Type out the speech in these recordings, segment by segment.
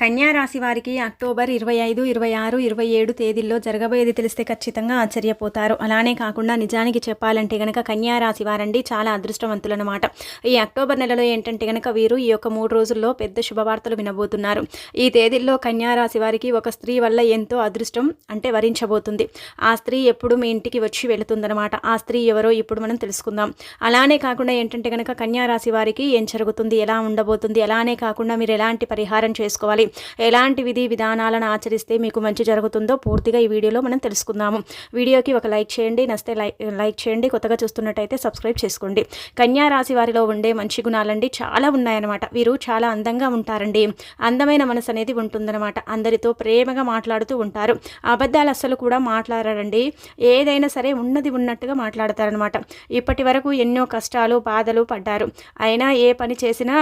కన్యా రాశి వారికి అక్టోబర్ ఇరవై ఐదు ఇరవై ఆరు ఇరవై ఏడు తేదీల్లో జరగబోయేది తెలిస్తే ఖచ్చితంగా ఆశ్చర్యపోతారు. అలానే కాకుండా నిజానికి చెప్పాలంటే గనక కన్యారాశి వారండి చాలా అదృష్టవంతులన్నమాట. ఈ అక్టోబర్ నెలలో ఏంటంటే గనక వీరు ఈ యొక్క మూడు రోజుల్లో పెద్ద శుభవార్తలు వినబోతున్నారు. ఈ తేదీల్లో కన్యా రాశి వారికి ఒక స్త్రీ వల్ల ఎంతో అదృష్టం అంటే వరించబోతుంది. ఆ స్త్రీ ఎప్పుడు మీ ఇంటికి వచ్చి వెళుతుందన్నమాట. ఆ స్త్రీ ఎవరో ఇప్పుడు మనం తెలుసుకుందాం. అలానే కాకుండా ఏంటంటే గనక కన్యా రాశి వారికి ఏం జరుగుతుంది ఎలా ఉండబోతుంది అలానే కాకుండా మీరు ఎలాంటి పరిహారం చేసుకోవాలి ఎలాంటి విధి విధానాలను ఆచరిస్తే మీకు మంచి జరుగుతుందో పూర్తిగా ఈ వీడియోలో మనం తెలుసుకుందాము. వీడియోకి ఒక లైక్ చేయండి నస్తే లైక్ లైక్ చేయండి కొత్తగా చూస్తున్నట్టయితే సబ్స్క్రైబ్ చేసుకోండి. కన్యా రాశి వారిలో ఉండే మంచి గుణాలండి చాలా ఉన్నాయన్నమాట. వీరు చాలా అందంగా ఉంటారండి. అందమైన మనసు అనేది ఉంటుందన్నమాట. అందరితో ప్రేమగా మాట్లాడుతూ ఉంటారు. అబద్ధాలు అస్సలు కూడా మాట్లాడారండి. ఏదైనా సరే ఉన్నది ఉన్నట్టుగా మాట్లాడతారనమాట ఇప్పటి వరకు ఎన్నో కష్టాలు బాధలు పడ్డారు. అయినా ఏ పని చేసినా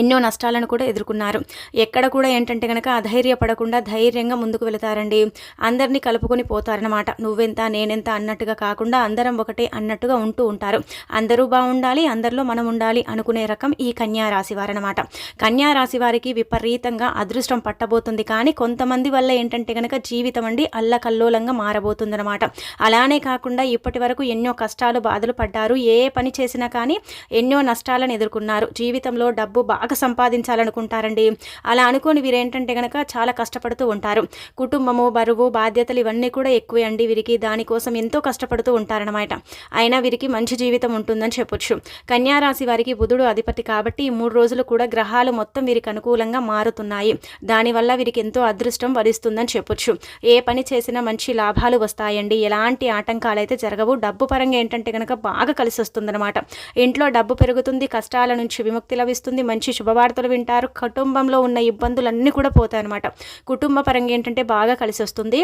ఎన్నో నష్టాలను కూడా ఎదుర్కొన్నారు. ఎక్కడ కూడా ఏంటంటే కనుక అధైర్యపడకుండా ధైర్యంగా ముందుకు వెళతారండి. అందరినీ కలుపుకొని పోతారనమాట నువ్వెంత నేనెంత అన్నట్టుగా కాకుండా అందరం ఒకటే అన్నట్టుగా ఉంటూ ఉంటారు. అందరూ బాగుండాలి అందరిలో మనం ఉండాలి అనుకునే రకం ఈ కన్యా రాశి వారనమాట కన్యా రాశి వారికి విపరీతంగా అదృష్టం పట్టబోతుంది. కానీ కొంతమంది వల్ల ఏంటంటే కనుక జీవితం అండి అల్లకల్లోలంగా మారబోతుందనమాట అలానే కాకుండా ఇప్పటి వరకు ఎన్నో కష్టాలు బాధలు పడ్డారు. ఏ పని చేసినా కానీ ఎన్నో నష్టాలను ఎదుర్కొన్నారు. జీవితంలో డబ్బు బాగా సంపాదించాలనుకుంటారండి. అలా అనుకోని వీరేంటంటే కనుక చాలా కష్టపడుతూ ఉంటారు. కుటుంబము బరువు బాధ్యతలు ఇవన్నీ కూడా ఎక్కువే అండి వీరికి. దానికోసం ఎంతో కష్టపడుతూ ఉంటారనమాట అయినా వీరికి మంచి జీవితం ఉంటుందని చెప్పొచ్చు. కన్యారాశి వారికి బుధుడు అధిపతి కాబట్టి ఈ మూడు రోజులు కూడా గ్రహాలు మొత్తం వీరికి అనుకూలంగా మారుతున్నాయి. దానివల్ల వీరికి ఎంతో అదృష్టం వరిస్తుందని చెప్పొచ్చు. ఏ పని చేసినా మంచి లాభాలు వస్తాయండి. ఎలాంటి ఆటంకాలు అయితే జరగవు. డబ్బు పరంగా ఏంటంటే కనుక బాగా కలిసి వస్తుందన్నమాట ఇంట్లో డబ్బు పెరుగుతుంది కష్టాల నుంచి విముక్తి లభిస్తుంది మంచి శుభవార్తలు వింటారు. కుటుంబంలో ఉన్న ఇబ్బందులన్నీ కూడా పోతాయన్నమాట. కుటుంబ పరంగా ఏంటంటే బాగా కలిసి వస్తుంది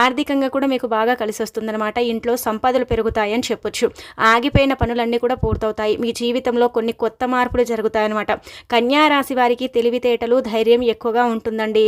ఆర్థికంగా కూడా మీకు బాగా కలిసి వస్తుందన్నమాట ఇంట్లో సంపదలు పెరుగుతాయని చెప్పొచ్చు. ఆగిపోయిన పనులన్నీ కూడా పూర్తవుతాయి. మీ జీవితంలో కొన్ని కొత్త మార్పులు జరుగుతాయన్నమాట. కన్యా రాశి వారికి తెలివితేటలు ధైర్యం ఎక్కువగా ఉంటుందండి.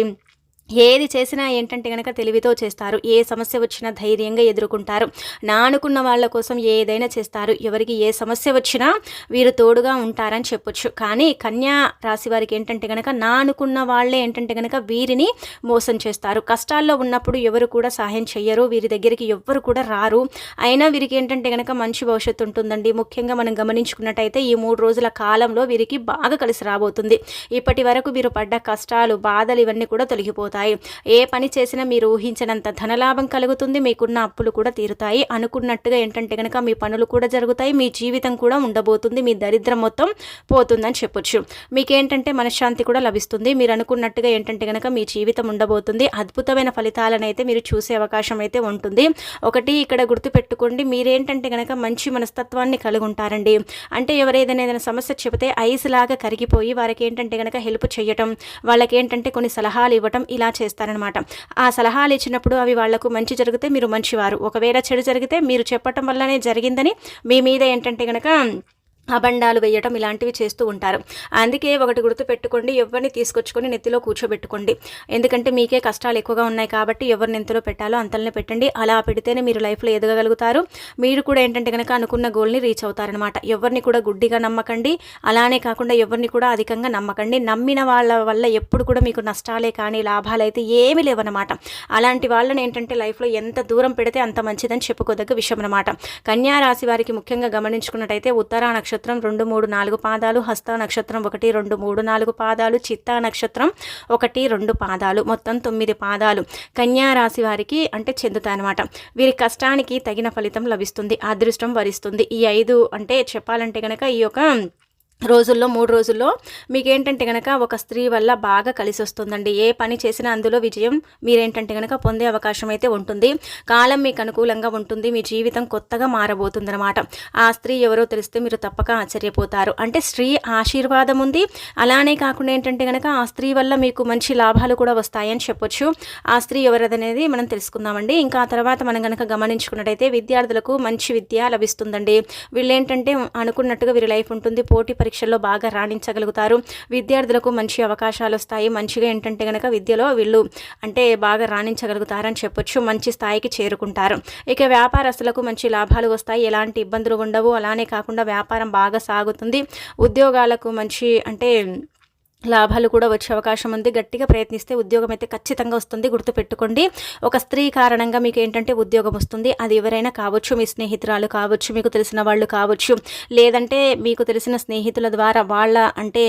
ఏది చేసినా ఏంటంటే కనుక తెలివితో చేస్తారు. ఏ సమస్య వచ్చినా ధైర్యంగా ఎదుర్కొంటారు. నా అనుకున్న వాళ్ళ కోసం ఏదైనా చేస్తారు. ఎవరికి ఏ సమస్య వచ్చినా వీరు తోడుగా ఉంటారని చెప్పొచ్చు. కానీ కన్యా రాశి వారికి ఏంటంటే కనుక నా అనుకున్న వాళ్ళే ఏంటంటే కనుక వీరిని మోసం చేస్తారు. కష్టాల్లో ఉన్నప్పుడు ఎవరు కూడా సహాయం చెయ్యరు. వీరి దగ్గరికి ఎవ్వరు కూడా రారు. అయినా వీరికి ఏంటంటే కనుక మంచి భవిష్యత్తు ఉంటుందండి. ముఖ్యంగా మనం గమనించుకున్నట్టయితే ఈ మూడు రోజుల కాలంలో వీరికి బాగా కలిసి రాబోతుంది. ఇప్పటి వరకు వీరు పడ్డ కష్టాలు బాధలు ఇవన్నీ కూడా తొలగిపోతాయి. అవుతాయి ఏ పని చేసినా మీరు ఊహించినంత ధనలాభం కలుగుతుంది మీకున్న అప్పులు కూడా తీరుతాయి. అనుకున్నట్టుగా ఏంటంటే కనుక మీ పనులు కూడా జరుగుతాయి మీ జీవితం కూడా ఉండబోతుంది మీ దరిద్రం మొత్తం పోతుందని చెప్పొచ్చు. మీకేంటంటే మనశ్శాంతి కూడా లభిస్తుంది. మీరు అనుకున్నట్టుగా ఏంటంటే కనుక మీ జీవితం ఉండబోతుంది. అద్భుతమైన ఫలితాలను అయితే మీరు చూసే అవకాశం అయితే ఉంటుంది. ఒకటి ఇక్కడ గుర్తుపెట్టుకోండి మీరేంటంటే కనుక మంచి మనస్తత్వాన్ని కలిగి ఉంటారండి. అంటే ఎవరైతే ఏదైనా సమస్య చెబితే ఐస్ లాగా కరిగిపోయి వారికి ఏంటంటే కనుక హెల్ప్ చేయటం వాళ్ళకి ఏంటంటే కొన్ని సలహాలు ఇవ్వటం ఇలా ఇలా చేస్తారనమాట. ఆ సలహాలు ఇచ్చినప్పుడు అవి వాళ్ళకు మంచి జరిగితే మీరు మంచివారు. ఒకవేళ చెడు జరిగితే మీరు చెప్పటం వల్లనే జరిగిందని మీ మీద ఏంటంటే కనుక అబండాలు వేయటం ఇలాంటివి చేస్తూ ఉంటారు. అందుకే ఒకటి గుర్తు పెట్టుకోండి ఎవరిని తీసుకొచ్చుకొని నెత్తిలో కూర్చోబెట్టుకోండి. ఎందుకంటే మీకే కష్టాలు ఎక్కువగా ఉన్నాయి కాబట్టి ఎవరిని ఎంతలో పెట్టాలో అంతలోనే పెట్టండి. అలా పెడితేనే మీరు లైఫ్లో ఎదగగలుగుతారు. మీరు కూడా ఏంటంటే కనుక అనుకున్న గోల్ని రీచ్ అవుతారనమాట ఎవరిని కూడా గుడ్డిగా నమ్మకండి. అలానే కాకుండా ఎవరిని కూడా అధికంగా నమ్మకండి. నమ్మిన వాళ్ళ వల్ల ఎప్పుడు కూడా మీకు నష్టాలే కానీ లాభాలు అయితే ఏమీ లేవన్నమాట. అలాంటి వాళ్ళని ఏంటంటే లైఫ్లో ఎంత దూరం పెడితే అంత మంచిదని చెప్పుకోదగ్గ విషయం అనమాట కన్యా రాశి వారికి ముఖ్యంగా గమనించుకున్నట్టయితే ఉత్తరా నక్షత్రం నక్షత్రం రెండు మూడు నాలుగు పాదాలు హస్త నక్షత్రం ఒకటి రెండు మూడు నాలుగు పాదాలు చిత్తా నక్షత్రం ఒకటి రెండు పాదాలు మొత్తం తొమ్మిది పాదాలు. కన్యా రాశి వారికి అంటే చెందుతాయన్నమాట వీరి కష్టానికి తగిన ఫలితం లభిస్తుంది అదృష్టం వరిస్తుంది. ఈ ఐదు అంటే చెప్పాలంటే కనుక ఈ యొక్క రోజుల్లో మూడు రోజుల్లో మీకు ఏంటంటే కనుక ఒక స్త్రీ వల్ల బాగా కలిసి వస్తుందండి ఏ పని చేసినా అందులో విజయం మీరేంటంటే కనుక పొందే అవకాశం అయితే ఉంటుంది. కాలం మీకు అనుకూలంగా ఉంటుంది. మీ జీవితం కొత్తగా మారబోతుందన్నమాట. ఆ స్త్రీ ఎవరో తెలిస్తే మీరు తప్పక ఆశ్చర్యపోతారు. అంటే స్త్రీ ఆశీర్వాదం ఉంది. అలానే కాకుండా ఏంటంటే కనుక ఆ స్త్రీ వల్ల మీకు మంచి లాభాలు కూడా వస్తాయని చెప్పొచ్చు. ఆ స్త్రీ ఎవరదనేది మనం తెలుసుకుందామండి. ఇంకా ఆ తర్వాత మనం కనుక గమనించుకున్నట్టయితే విద్యార్థులకు మంచి విద్య లభిస్తుందండి. వీళ్ళు ఏంటంటే అనుకున్నట్టుగా వీరి లైఫ్ ఉంటుంది. పోటీ పరీక్ష పరీక్షల్లో బాగా రాణించగలుగుతారు. విద్యార్థులకు మంచి అవకాశాలు వస్తాయి. మంచిగా ఏంటంటే కనుక విద్యలో వీళ్ళు అంటే బాగా రాణించగలుగుతారని చెప్పొచ్చు. మంచి స్థాయికి చేరుకుంటారు. ఇక వ్యాపారస్తులకు మంచి లాభాలు వస్తాయి. ఎలాంటి ఇబ్బందులు ఉండవు. అలానే కాకుండా వ్యాపారం బాగా సాగుతుంది. ఉద్యోగాలకు మంచి అంటే లాభాలు కూడా వచ్చే అవకాశం ఉంది. గట్టిగా ప్రయత్నిస్తే ఉద్యోగం అయితే ఖచ్చితంగా వస్తుంది. గుర్తుపెట్టుకోండి. ఒక స్త్రీ కారణంగా మీకు ఏంటంటే ఉద్యోగం వస్తుంది. అది ఎవరైనా కావచ్చు మీ స్నేహితురాలు కావచ్చు మీకు తెలిసిన వాళ్ళు కావచ్చు లేదంటే మీకు తెలిసిన స్నేహితుల ద్వారా వాళ్ళ అంటే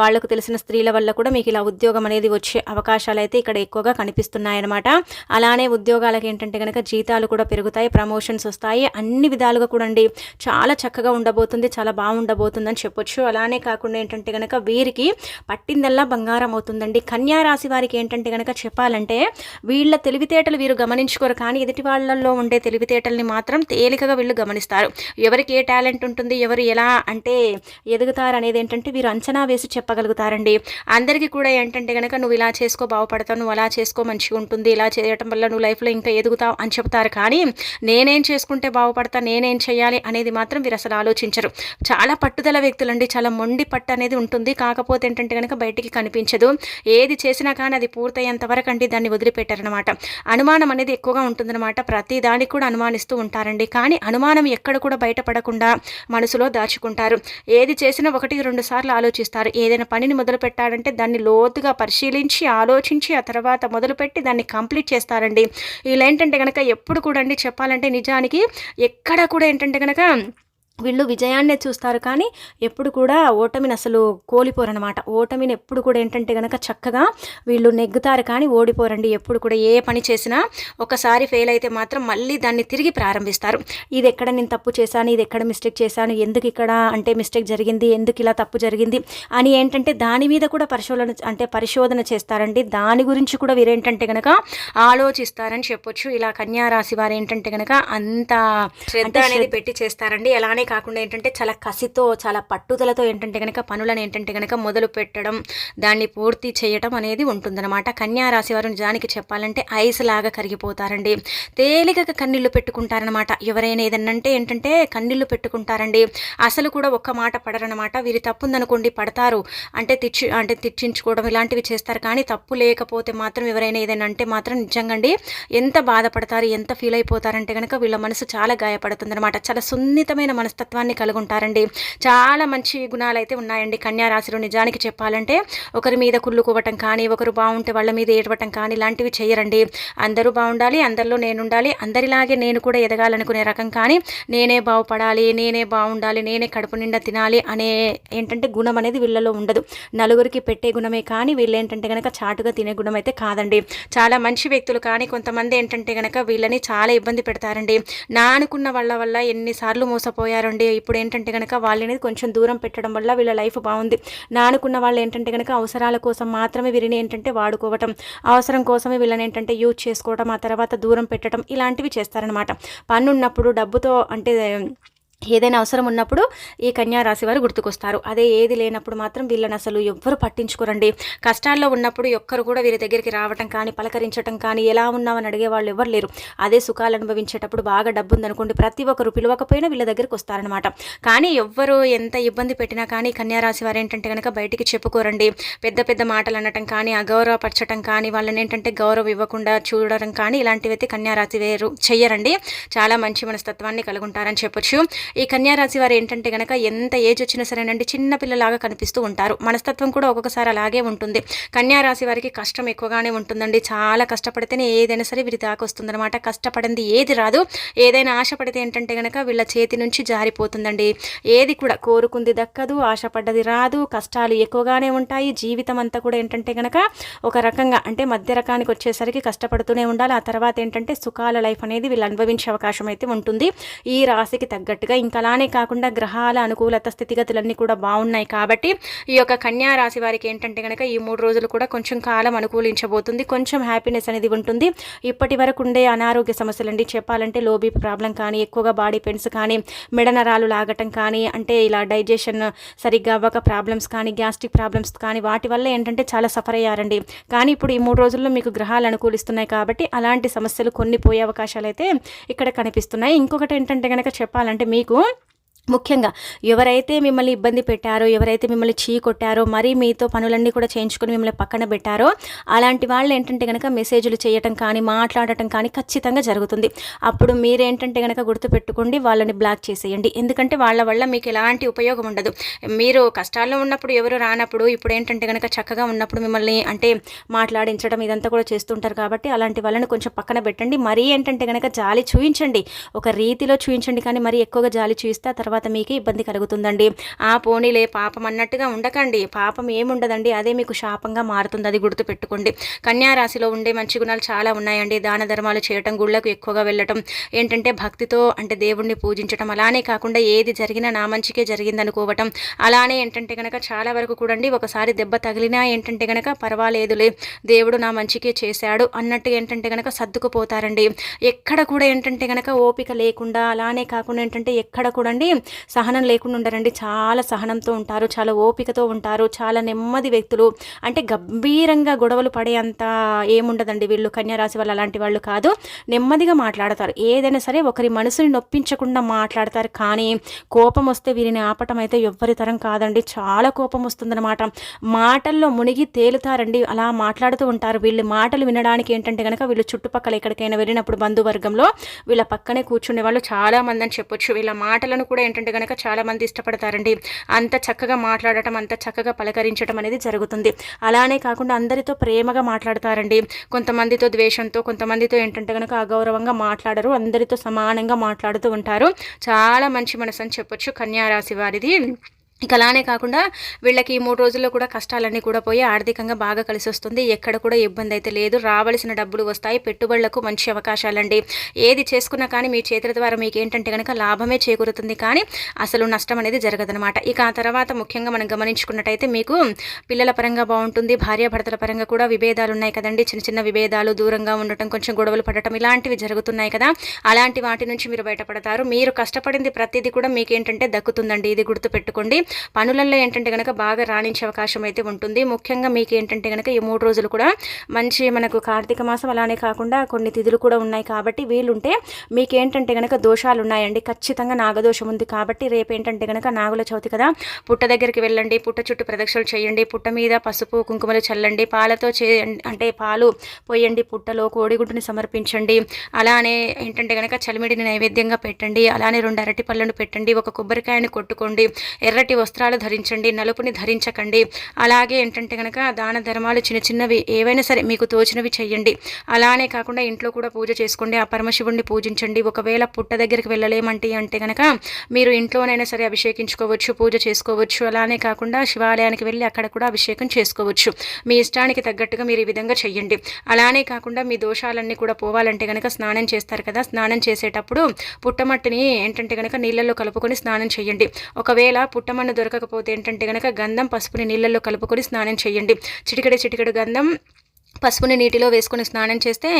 వాళ్ళకు తెలిసిన స్త్రీల వల్ల కూడా మీకు ఇలా ఉద్యోగం అనేది వచ్చే అవకాశాలు అయితే ఇక్కడ ఎక్కువగా కనిపిస్తున్నాయన్నమాట. అలానే ఉద్యోగాలకు ఏంటంటే కనుక జీతాలు కూడా పెరుగుతాయి ప్రమోషన్స్ వస్తాయి. అన్ని విధాలుగా కూడా అండి చాలా చక్కగా ఉండబోతుంది చాలా బాగుండబోతుందని చెప్పొచ్చు. అలానే కాకుండా ఏంటంటే కనుక వీరికి పట్టిందల్లా బంగారం అవుతుందండి. కన్యా రాశి వారికి ఏంటంటే కనుక చెప్పాలంటే వీళ్ళ తెలివితేటలు వీరు గమనించుకోరు. కానీ ఎదుటి వాళ్ళల్లో ఉండే తెలివితేటల్ని మాత్రం తేలికగా వీళ్ళు గమనిస్తారు. ఎవరికి ఏ టాలెంట్ ఉంటుంది ఎవరు ఎలా అంటే ఎదుగుతారు అనేది ఏంటంటే వీరు అంచనా వేసి చెప్పగలుగుతారండి. అందరికీ కూడా ఏంటంటే కనుక నువ్వు ఇలా చేసుకో బాగుపడతావు నువ్వు అలా చేసుకో మంచిగా ఉంటుంది ఇలా చేయటం వల్ల నువ్వు లైఫ్లో ఇంకా ఎదుగుతావు అని చెప్తారు. కానీ నేనేం చేసుకుంటే బాగుపడతా నేనేం చేయాలి అనేది మాత్రం వీరు అసలు ఆలోచించరు. చాలా పట్టుదల వ్యక్తులండి. చాలా మొండి పట్టు అనేది ఉంటుంది. కాకపోతే ఏంటంటే కనుక బయటికి కనిపించదు. ఏది చేసినా కానీ అది పూర్తయ్యేంత వరకు అండి దాన్ని వదిలిపెట్టారనమాట అనుమానం అనేది ఎక్కువగా ఉంటుందన్నమాట. ప్రతి దానికి కూడా అనుమానిస్తూ ఉంటారండి. కానీ అనుమానం ఎక్కడ కూడా బయటపడకుండా మనసులో దాచుకుంటారు. ఏది చేసినా ఒకటి రెండు సార్లు ఆలోచిస్తారు. ఏదైనా పనిని మొదలు పెట్టాలంటే దాన్ని లోతుగా పరిశీలించి ఆలోచించి ఆ తర్వాత మొదలుపెట్టి దాన్ని కంప్లీట్ చేస్తారండి. వీళ్ళు ఏంటంటే కనుక ఎప్పుడు కూడా అండి చెప్పాలంటే నిజానికి ఎక్కడ కూడా ఏంటంటే కనుక వీళ్ళు విజయాన్నే చూస్తారు కానీ ఎప్పుడు కూడా ఓటమిని అసలు కోలిపోరనమాట ఓటమిని ఎప్పుడు కూడా ఏంటంటే కనుక చక్కగా వీళ్ళు నెగ్గుతారు కానీ ఓడిపోరండి. ఎప్పుడు కూడా ఏ పని చేసినా ఒకసారి ఫెయిల్ అయితే మాత్రం మళ్ళీ దాన్ని తిరిగి ప్రారంభిస్తారు. ఇది ఎక్కడ నేను తప్పు చేశాను? ఇది ఎక్కడ మిస్టేక్ చేశాను? ఎందుకు ఇక్కడ అంటే మిస్టేక్ జరిగింది? ఎందుకు ఇలా తప్పు జరిగింది? అని ఏంటంటే దాని మీద కూడా పరిశోధన అంటే పరిశోధన చేస్తారండి. దాని గురించి కూడా వీరేంటంటే కనుక ఆలోచిస్తారని చెప్పొచ్చు. ఇలా కన్యా రాశి వారు ఏంటంటే కనుక అంత శ్రద్ధ అనేది పెట్టి చేస్తారండి. అలానే కాకుండా ఏంటంటే చాలా కసితో చాలా పట్టుదలతో ఏంటంటే కనుక పనులను ఏంటంటే కనుక మొదలు పెట్టడం దాన్ని పూర్తి చేయటం అనేది ఉంటుందన్నమాట. కన్యా రాశి వారు నిజానికి చెప్పాలంటే ఐస్ లాగా కరిగిపోతారండి. తేలికగా కన్నీళ్ళు పెట్టుకుంటారనమాట ఎవరైనా ఏదన్నంటే ఏంటంటే కన్నీళ్ళు పెట్టుకుంటారండి. అసలు కూడా ఒక్క మాట పడరనమాట వీరి తప్పుందనుకోండి పడతారు. అంటే తిచ్చి అంటే తిట్టించుకోవడం ఇలాంటివి చేస్తారు. కానీ తప్పు లేకపోతే మాత్రం ఎవరైనా ఏదైనా అంటే మాత్రం నిజంగా ఎంత బాధపడతారు ఎంత ఫీల్ అయిపోతారంటే కనుక వీళ్ళ మనసు చాలా గాయపడుతుంది అనమాట చాలా సున్నితమైన మనసు మనస్తత్వాన్ని కలిగి ఉంటారండి చాలా మంచి గుణాలు అయితే ఉన్నాయండి కన్యారాశిలో నిజానికి చెప్పాలంటే. ఒకరి మీద కుళ్ళుకోవటం కానీ ఒకరు బాగుంటే వాళ్ళ మీద ఏడవటం కానీ ఇలాంటివి చేయరండి. అందరూ బాగుండాలి అందరిలో నేను ఉండాలి అందరిలాగే నేను కూడా ఎదగాలనుకునే రకం కానీ నేనే బాగుపడాలి నేనే బాగుండాలి నేనే కడుపు నిండా తినాలి అనే ఏంటంటే గుణం అనేది వీళ్ళలో ఉండదు. నలుగురికి పెట్టే గుణమే కానీ వీళ్ళు ఏంటంటే కనుక చాటుగా తినే గుణం అయితే కాదండి. చాలా మంచి వ్యక్తులు కానీ కొంతమంది ఏంటంటే కనుక వీళ్ళని చాలా ఇబ్బంది పెడతారండి. నా అనుకున్న వాళ్ళ వల్ల ఎన్నిసార్లు మోసపోయారు ఉండే ఇప్పుడు ఏంటంటే కనుక వాళ్ళని కొంచెం దూరం పెట్టడం వల్ల వీళ్ళ లైఫ్ బాగుంది. నానుకున్న వాళ్ళు ఏంటంటే కనుక అవసరాల కోసం మాత్రమే వీరిని ఏంటంటే వాడుకోవటం అవసరం కోసమే వీళ్ళని ఏంటంటే యూజ్ చేసుకోవటం ఆ తర్వాత దూరం పెట్టడం ఇలాంటివి చేస్తారనమాట పన్నున్నప్పుడు డబ్బుతో అంటే ఏదైనా అవసరం ఉన్నప్పుడు ఈ కన్యా రాశి వారు గుర్తుకొస్తారు. అదే ఏది లేనప్పుడు మాత్రం వీళ్ళని అసలు ఎవ్వరు పట్టించుకోరండి. కష్టాల్లో ఉన్నప్పుడు ఒక్కరు కూడా వీరి దగ్గరికి రావటం కానీ పలకరించడం కానీ ఎలా ఉన్నామని అడిగే వాళ్ళు ఎవరు లేరు. అదే సుఖాలు అనుభవించేటప్పుడు బాగా డబ్బు ఉందనుకోండి ప్రతి ఒక్కరు పిలవకపోయినా వీళ్ళ దగ్గరికి వస్తారనమాట కానీ ఎవ్వరు ఎంత ఇబ్బంది పెట్టినా కానీ కన్యారాశి వారు ఏంటంటే కనుక బయటికి చెప్పుకోరండి. పెద్ద పెద్ద మాటలు అనటం కానీ అగౌరవపరచడం కానీ వాళ్ళని ఏంటంటే గౌరవం ఇవ్వకుండా చూడడం కానీ ఇలాంటివైతే కన్యారాశి వేరు చెయ్యరండి. చాలా మంచి మనస్తత్వాన్ని కలుగుంటారని చెప్పొచ్చు. ఈ కన్యారాశి వారు ఏంటంటే కనుక ఎంత ఏజ్ వచ్చినా సరేనండి చిన్నపిల్లలాగా కనిపిస్తూ ఉంటారు. మనస్తత్వం కూడా ఒక్కొక్కసారి అలాగే ఉంటుంది. కన్యారాశి వారికి కష్టం ఎక్కువగానే ఉంటుందండి. చాలా కష్టపడితేనే ఏదైనా సరే వీరి దాకా వస్తుందన్నమాట. కష్టపడింది ఏది రాదు. ఏదైనా ఆశపడితే ఏంటంటే కనుక వీళ్ళ చేతి నుంచి జారిపోతుందండి. ఏది కూడా కోరుకుంది దక్కదు ఆశపడ్డది రాదు కష్టాలు ఎక్కువగానే ఉంటాయి. జీవితం అంతా కూడా ఏంటంటే కనుక ఒక రకంగా అంటే మధ్య రకానికి వచ్చేసరికి కష్టపడుతూనే ఉండాలి. ఆ తర్వాత ఏంటంటే సుఖాల లైఫ్ అనేది వీళ్ళు అనుభవించే అవకాశం అయితే ఉంటుంది. ఈ రాశికి తగ్గట్టుగా ఇంకా అలానే కాకుండా గ్రహాల అనుకూలత స్థితిగతులన్నీ కూడా బాగున్నాయి కాబట్టి ఈ యొక్క కన్యా రాశి వారికి ఏంటంటే కనుక ఈ మూడు రోజులు కూడా కొంచెం కాలం అనుకూలించబోతుంది. కొంచెం హ్యాపీనెస్ అనేది ఉంటుంది. ఇప్పటి వరకు ఉండే అనారోగ్య సమస్యలు అండి చెప్పాలంటే లోబీ ప్రాబ్లం కానీ ఎక్కువగా బాడీ పెయిన్స్ కానీ మెడనరాలు లాగటం కానీ అంటే ఇలా డైజెషన్ సరిగ్గా అవ్వక ప్రాబ్లమ్స్ కానీ గ్యాస్ట్రిక్ ప్రాబ్లమ్స్ కానీ వాటి వల్ల ఏంటంటే చాలా సఫర్ అయ్యారండి. కానీ ఇప్పుడు ఈ మూడు రోజుల్లో మీకు గ్రహాలు అనుకూలిస్తున్నాయి కాబట్టి అలాంటి సమస్యలు కొన్ని పోయే అవకాశాలు అయితే ఇక్కడ కనిపిస్తున్నాయి. ఇంకొకటి ఏంటంటే కనుక చెప్పాలంటే మీకు இருக்கும் ముఖ్యంగా ఎవరైతే మిమ్మల్ని ఇబ్బంది పెట్టారో ఎవరైతే మిమ్మల్ని చీ కొట్టారో మరీ మీతో పనులన్నీ కూడా చేయించుకొని మిమ్మల్ని పక్కన పెట్టారో అలాంటి వాళ్ళు ఏంటంటే కనుక మెసేజ్లు చేయటం కానీ మాట్లాడటం కానీ ఖచ్చితంగా జరుగుతుంది. అప్పుడు మీరేంటంటే కనుక గుర్తుపెట్టుకోండి వాళ్ళని బ్లాక్ చేసేయండి. ఎందుకంటే వాళ్ళ వల్ల మీకు ఎలాంటి ఉపయోగం ఉండదు. మీరు కష్టాల్లో ఉన్నప్పుడు ఎవరు రానప్పుడు ఇప్పుడు ఏంటంటే కనుక చక్కగా ఉన్నప్పుడు మిమ్మల్ని అంటే మాట్లాడించడం ఇదంతా కూడా చేస్తుంటారు కాబట్టి అలాంటి వాళ్ళని కొంచెం పక్కన పెట్టండి. మరీ ఏంటంటే కనుక జాలి చూయించండి. ఒక రీతిలో చూయించండి కానీ మరీ ఎక్కువగా జాలి చూయిస్తే తర్వాత తర్వాత మీకు ఇబ్బంది కలుగుతుందండి. ఆ పోనీలే పాపం అన్నట్టుగా ఉండకండి. పాపం ఏముండదండి. అదే మీకు శాపంగా మారుతుంది. అది గుర్తుపెట్టుకోండి. కన్యారాశిలో ఉండే మంచి గుణాలు చాలా ఉన్నాయండి. దాన ధర్మాలు చేయటం గుళ్ళకు ఎక్కువగా వెళ్ళటం ఏంటంటే భక్తితో అంటే దేవుణ్ణి పూజించటం అలానే కాకుండా ఏది జరిగినా నా మంచికే జరిగింది అనుకోవటం అలానే ఏంటంటే కనుక చాలా వరకు కూడండి ఒకసారి దెబ్బ తగిలినా ఏంటంటే కనుక పర్వాలేదులే. దేవుడు నా మంచికే చేశాడు అన్నట్టు ఏంటంటే కనుక సర్దుకుపోతారండి. ఎక్కడ కూడా ఏంటంటే కనుక ఓపిక లేకుండా అలానే కాకుండా ఏంటంటే ఎక్కడ కూడండి సహనం లేకుండా ఉండరండి. చాలా సహనంతో ఉంటారు చాలా ఓపికతో ఉంటారు చాలా నెమ్మది వ్యక్తులు. అంటే గంభీరంగా గొడవలు పడే అంత ఏముండదండి. వీళ్ళు కన్యారాశి వాళ్ళు అలాంటి వాళ్ళు కాదు. నెమ్మదిగా మాట్లాడతారు. ఏదైనా సరే ఒకరి మనసుని నొప్పించకుండా మాట్లాడతారు. కానీ కోపం వస్తే వీరిని ఆపటం అయితే ఎవ్వరి తరం కాదండి. చాలా కోపం వస్తుందన్నమాట. మాటల్లో మునిగి తేలుతారండి. అలా మాట్లాడుతూ ఉంటారు. వీళ్ళు మాటలు వినడానికి ఏంటంటే కనుక వీళ్ళు చుట్టుపక్కల ఎక్కడికైనా వెళ్ళినప్పుడు బంధువర్గంలో వీళ్ళ పక్కనే కూర్చునే వాళ్ళు చాలామంది అని చెప్పొచ్చు. వీళ్ళ మాటలను కూడా ఏంటంటే కనుక చాలామంది ఇష్టపడతారండి. అంత చక్కగా మాట్లాడటం అంత చక్కగా పలకరించడం అనేది జరుగుతుంది. అలానే కాకుండా అందరితో ప్రేమగా మాట్లాడతారండి. కొంతమందితో ద్వేషంతో కొంతమందితో ఏంటంటే కనుక అగౌరవంగా మాట్లాడరు అందరితో సమానంగా మాట్లాడుతూ ఉంటారు. చాలా మంచి మనసు అని చెప్పొచ్చు కన్యారాశి వారిది. ఇక అలానే కాకుండా వీళ్ళకి ఈ మూడు రోజుల్లో కూడా కష్టాలన్నీ కూడా పోయి ఆర్థికంగా బాగా కలిసి వస్తుంది. ఎక్కడ కూడా ఇబ్బంది అయితే లేదు. రావలసిన డబ్బులు వస్తాయి. పెట్టుబడులకు మంచి అవకాశాలండి. ఏది చేసుకున్నా కానీ మీ చేతుల ద్వారా మీకు ఏంటంటే కనుక లాభమే చేకూరుతుంది. కానీ అసలు నష్టం అనేది జరగదనమాట ఇక ఆ తర్వాత ముఖ్యంగా మనం గమనించుకున్నట్టయితే మీకు పిల్లల పరంగా బాగుంటుంది. భార్యాభర్తల పరంగా కూడా విభేదాలు ఉన్నాయి కదండి. చిన్న చిన్న విభేదాలు దూరంగా ఉండటం కొంచెం గొడవలు పడటం ఇలాంటివి జరుగుతున్నాయి కదా. అలాంటి వాటి నుంచి మీరు బయటపడతారు. మీరు కష్టపడింది ప్రతిదీ కూడా మీకు ఏంటంటే దక్కుతుందండి. ఇది గుర్తుపెట్టుకోండి. పనులలో ఏంటంటే కనుక బాగా రాణించే అవకాశం అయితే ఉంటుంది. ముఖ్యంగా మీకు ఏంటంటే కనుక ఈ మూడు రోజులు కూడా మంచి మనకు కార్తీక మాసం అలానే కాకుండా కొన్ని తిథులు కూడా ఉన్నాయి కాబట్టి వీలుంటే మీకు ఏంటంటే కనుక దోషాలు ఉన్నాయండి. ఖచ్చితంగా నాగదోషం ఉంది కాబట్టి రేపు ఏంటంటే కనుక నాగుల చవితి కదా. పుట్ట దగ్గరికి వెళ్ళండి పుట్ట చుట్టూ ప్రదక్షిణలు చేయండి పుట్ట మీద పసుపు కుంకుమలు చల్లండి పాలతో చే అంటే పాలు పోయండి పుట్టలో కోడిగుడ్డుని సమర్పించండి. అలానే ఏంటంటే కనుక చలిమిడిని నైవేద్యంగా పెట్టండి. అలానే రెండు అరటి పళ్ళను పెట్టండి ఒక కొబ్బరికాయని కొట్టుకోండి ఎర్రటి వస్త్రాలు ధరించండి నలుపుని ధరించకండి. అలాగే ఏంటంటే కనుక దాన ధర్మాలు చిన్న చిన్నవి ఏవైనా సరే మీకు తోచినవి చెయ్యండి. అలానే కాకుండా ఇంట్లో కూడా పూజ చేసుకోండి ఆ పరమశివుడిని పూజించండి. ఒకవేళ పుట్ట దగ్గరికి వెళ్ళలేమంటే అంటే కనుక మీరు ఇంట్లోనైనా సరే అభిషేకించుకోవచ్చు పూజ చేసుకోవచ్చు. అలానే కాకుండా శివాలయానికి వెళ్ళి అక్కడ కూడా అభిషేకం చేసుకోవచ్చు. మీ ఇష్టానికి తగ్గట్టుగా మీరు ఈ విధంగా చెయ్యండి. అలానే కాకుండా మీ దోషాలన్నీ కూడా పోవాలంటే కనుక స్నానం చేస్తారు కదా స్నానం చేసేటప్పుడు పుట్టమట్టిని ఏంటంటే కనుక నీళ్ళల్లో కలుపుకొని స్నానం చేయండి ఒకవేళ పుట్టమన్ను దొరకకపోతే ఏంటంటే కనుక గంధం పసుపుని నీళ్ళల్లో కలుపుకొని స్నానం చేయండి. చిటికెడ చిటికడు గంధం పసుపుని నీటిలో వేసుకొని స్నానం చేస్తే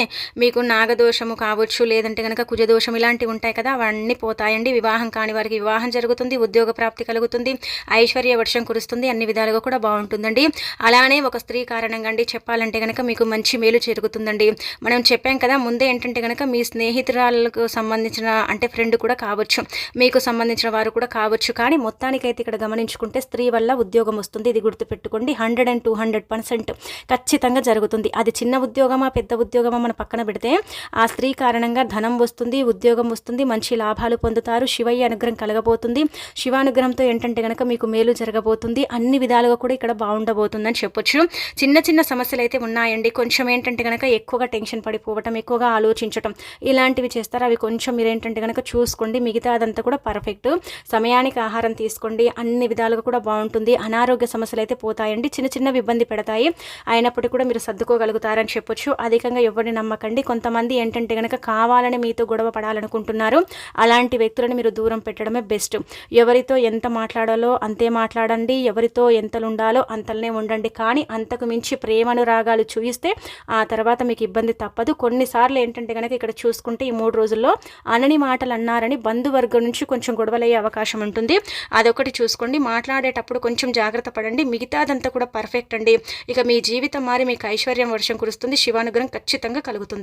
మీకు నాగదోషము కావచ్చు లేదంటే కనుక కుజదోషం ఇలాంటివి ఉంటాయి కదా అవన్నీ పోతాయండి. వివాహం కాని వారికి వివాహం జరుగుతుంది ఉద్యోగ ప్రాప్తి కలుగుతుంది ఐశ్వర్య వర్షం కురుస్తుంది అన్ని విధాలుగా కూడా బాగుంటుందండి. అలానే ఒక స్త్రీ కారణంగా అండి చెప్పాలంటే కనుక మీకు మంచి మేలు జరుగుతుందండి. మనం చెప్పాం కదా ముందే ఏంటంటే కనుక మీ స్నేహితురాలకు సంబంధించిన అంటే ఫ్రెండ్ కూడా కావచ్చు మీకు సంబంధించిన వారు కూడా కావచ్చు. కానీ మొత్తానికైతే ఇక్కడ గమనించుకుంటే స్త్రీ వల్ల ఉద్యోగం వస్తుంది ఇది గుర్తుపెట్టుకోండి. Hundred and two hundred percent ఖచ్చితంగా జరుగుతుంది. అది చిన్న ఉద్యోగమా పెద్ద ఉద్యోగమా మన పక్కన పెడితే ఆ స్త్రీ కారణంగా ధనం వస్తుంది ఉద్యోగం వస్తుంది మంచి లాభాలు పొందుతారు శివయ్య అనుగ్రహం కలగబోతుంది. శివానుగ్రహంతో ఏంటంటే కనుక మీకు మేలు జరగబోతుంది. అన్ని విధాలుగా కూడా ఇక్కడ బాగుండబోతుందని చెప్పొచ్చు. చిన్న చిన్న సమస్యలు అయితే ఉన్నాయండి. కొంచెం ఏంటంటే కనుక ఎక్కువగా టెన్షన్ పడిపోవటం ఎక్కువగా ఆలోచించటం ఇలాంటివి చేస్తారు. అవి కొంచెం మీరు ఏంటంటే కనుక చూసుకోండి. మిగతా అదంతా కూడా పర్ఫెక్ట్ సమయానికి ఆహారం తీసుకోండి. అన్ని విధాలుగా కూడా బాగుంటుంది. అనారోగ్య సమస్యలు అయితే పోతాయండి. చిన్న చిన్నవి ఇబ్బంది పెడతాయి. అయినప్పటికీ కూడా మీరు సర్దుకో చేసుకోగలుగుతారని చెప్పొచ్చు. అధికంగా ఎవరిని నమ్మకండి. కొంతమంది ఏంటంటే కనుక కావాలని మీతో గొడవ పడాలనుకుంటున్నారు. అలాంటి వ్యక్తులను మీరు దూరం పెట్టడమే బెస్ట్. ఎవరితో ఎంత మాట్లాడాలో అంతే మాట్లాడండి. ఎవరితో ఎంతలు ఉండాలో అంతలనే ఉండండి. కానీ అంతకు మించి ప్రేమను రాగాలు చూయిస్తే ఆ తర్వాత మీకు ఇబ్బంది తప్పదు. కొన్నిసార్లు ఏంటంటే కనుక ఇక్కడ చూసుకుంటే ఈ మూడు రోజుల్లో అనని మాటలు అన్నారని బంధువర్గం నుంచి కొంచెం గొడవలయ్యే అవకాశం ఉంటుంది. అదొకటి చూసుకోండి. మాట్లాడేటప్పుడు కొంచెం జాగ్రత్త పడండి. మిగతాదంతా కూడా పర్ఫెక్ట్ అండి. ఇక మీ జీవితం మారి మీకు ఐశ్వర్యం వర్షం కురుస్తుంది. శివానుగ్రహం ఖచ్చితంగా కలుగుతుంది.